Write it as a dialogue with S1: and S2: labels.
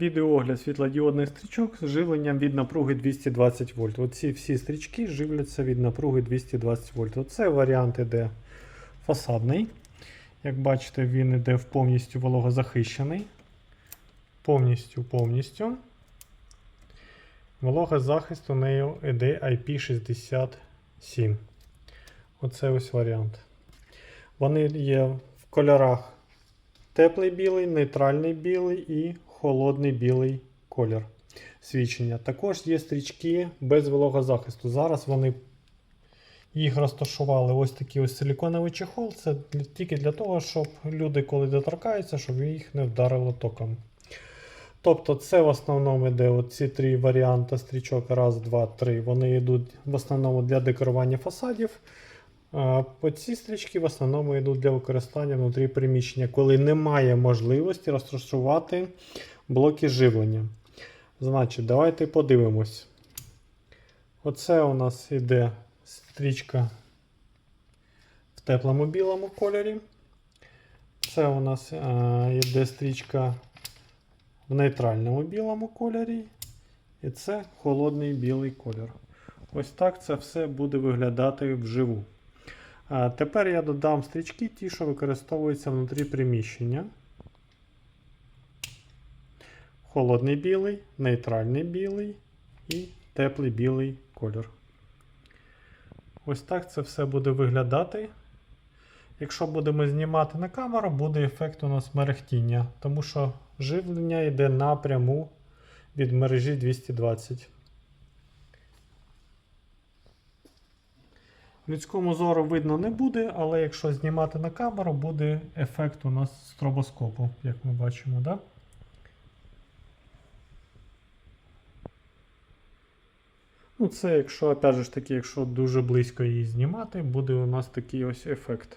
S1: Відеоогляд світлодіодних стрічок з живленням від напруги 220 вольт. Оці всі стрічки живляться від напруги 220 вольт. Оце варіант іде фасадний. Як бачите, він іде в повністю вологозахищений. Повністю, повністю. Вологозахист у неї іде IP67. Оце ось варіант. Вони є в кольорах теплий білий, нейтральний білий і холодний білий колір свічення. Також є стрічки без вологозахисту. Зараз вони їх розташували ось такий ось силіконовий чехол. Це тільки для того, щоб люди, коли доторкаються, щоб їх не вдарило током. Тобто це в основному йде ці три варіанти стрічок. Раз, два, три. Вони йдуть в основному для декорування фасадів. А Оці стрічки в основному йдуть для використання внутрі приміщення, коли немає можливості розташувати блоки живлення. Значить, давайте подивимось. Оце у нас іде стрічка в теплому білому кольорі. Це у нас е, йде стрічка в нейтральному білому кольорі. І це холодний білий колір. Ось так це все буде виглядати вживу. Тепер я додам стрічки, ті, що використовуються внутрі приміщення. Холодний білий, нейтральний білий і теплий білий колір. Ось так це все буде виглядати. Якщо будемо знімати на камеру, буде ефект у нас мерехтіння, тому що живлення йде напряму від мережі 220. Людському зору видно не буде, але якщо знімати на камеру, буде ефект у нас стробоскопу, як ми бачимо, да? Ну, це якщо, опять же таки, якщо дуже близько її знімати, буде у нас такий ось ефект.